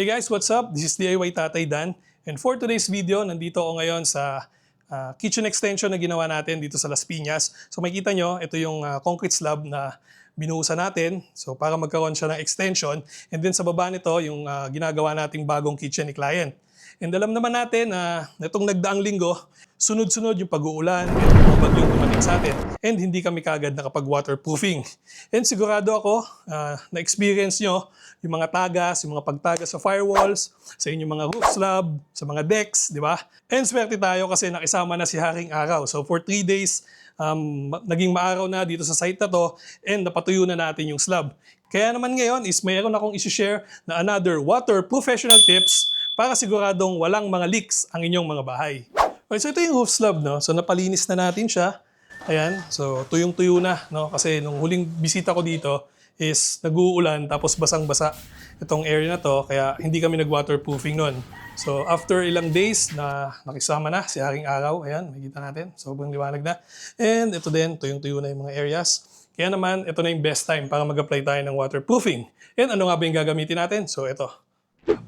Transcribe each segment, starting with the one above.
Hey guys, what's up? This is DIY Tatay Dan. And for today's video, nandito ako ngayon sa ah, kitchen extension na ginawa natin dito sa Las Piñas. So makikita nyo, ito yung ah, concrete slab na binuhusan natin. So para magkaroon siya ng extension. And then sa baba nito, yung ah, ginagawa nating bagong kitchen ni client. And alam naman natin na itong nagdaang linggo, sunod-sunod yung pag-uulan, and yung bagyong dumating sa atin. And hindi kami kagad nakapag-waterproofing. And sigurado ako, ah, na-experience nyo yung mga tagas, yung mga pagtagas sa firewalls, sa inyong mga roof slab, sa mga decks, di ba? And swerte tayo kasi nakisama na si Haring Araw. So for three days, um, naging maaraw na dito sa site na to and napatuyo na natin yung slab. Kaya naman ngayon is mayroon akong isi-share na another water professional tips para siguradong walang mga leaks ang inyong mga bahay. Okay, so ito yung roof slab, no? So napalinis na natin siya. Ayan, so tuyong-tuyo na, no? Kasi nung huling bisita ko dito is nag-uulan tapos basang-basa itong area na to kaya hindi kami nag-waterproofing nun. So after ilang days na nakisama na si Haring Araw, ayan, makikita natin, sobrang liwanag na. And ito din, tuyong-tuyo na yung mga areas. Kaya naman, ito na yung best time para mag-apply tayo ng waterproofing. And ano nga ba yung gagamitin natin? So ito.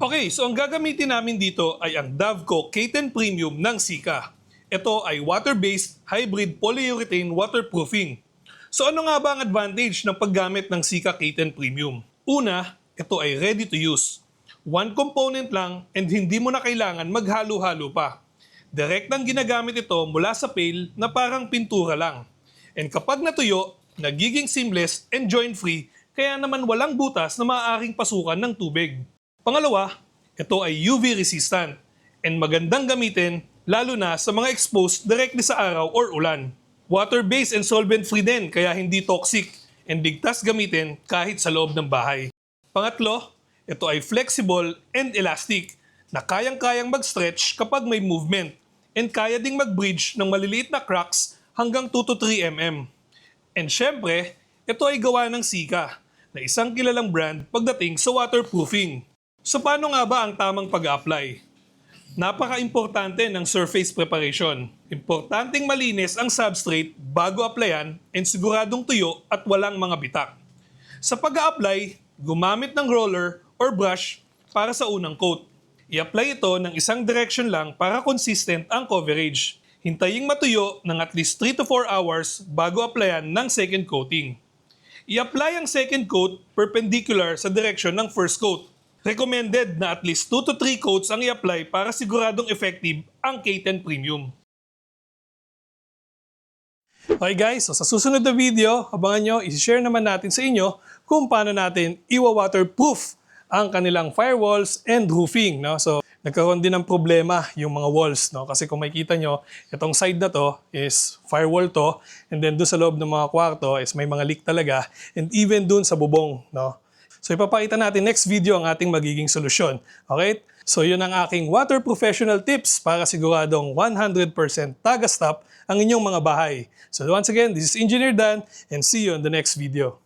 Okay, so ang gagamitin namin dito ay ang Davco K10 Premium ng Sika. Ito ay water-based hybrid polyurethane waterproofing. So ano nga ba ang advantage ng paggamit ng Sika K10 Premium? Una, ito ay ready to use. One component lang and hindi mo na kailangan maghalo-halo pa. Direct nang ginagamit ito mula sa pail na parang pintura lang. And kapag natuyo, nagiging seamless and joint-free kaya naman walang butas na maaaring pasukan ng tubig. Pangalawa, ito ay UV resistant and magandang gamitin lalo na sa mga exposed directly sa araw or ulan. Water-based and solvent-free din kaya hindi toxic and ligtas gamitin kahit sa loob ng bahay. Pangatlo, ito ay flexible and elastic na kayang-kayang mag-stretch kapag may movement and kaya ding mag-bridge ng maliliit na cracks hanggang 2 to 3 mm. And syempre, ito ay gawa ng Sika na isang kilalang brand pagdating sa waterproofing. So paano nga ba ang tamang pag-apply? Napaka-importante ng surface preparation. Importanteng malinis ang substrate bago applyan and siguradong tuyo at walang mga bitak. Sa pag-a-apply, gumamit ng roller or brush para sa unang coat. I-apply ito ng isang direction lang para consistent ang coverage. Hintaying matuyo ng at least 3 to 4 hours bago applyan ng second coating. I-apply ang second coat perpendicular sa direction ng first coat. Recommended na at least 2 to 3 coats ang i-apply para siguradong effective ang K10 Premium. Okay guys, so sa susunod na video, abangan nyo, isi-share naman natin sa inyo kung paano natin iwa-waterproof ang kanilang firewalls and roofing. No? So, nagkaroon din ng problema yung mga walls. No? Kasi kung makikita nyo, itong side na to is firewall to, and then dun sa loob ng mga kwarto is may mga leak talaga, and even dun sa bubong. No? So ipapakita natin next video ang ating magiging solusyon. Okay? So yun ang aking water professional tips para siguradong 100% taga-stop ang inyong mga bahay. So once again, this is Engineer Dan and see you on the next video.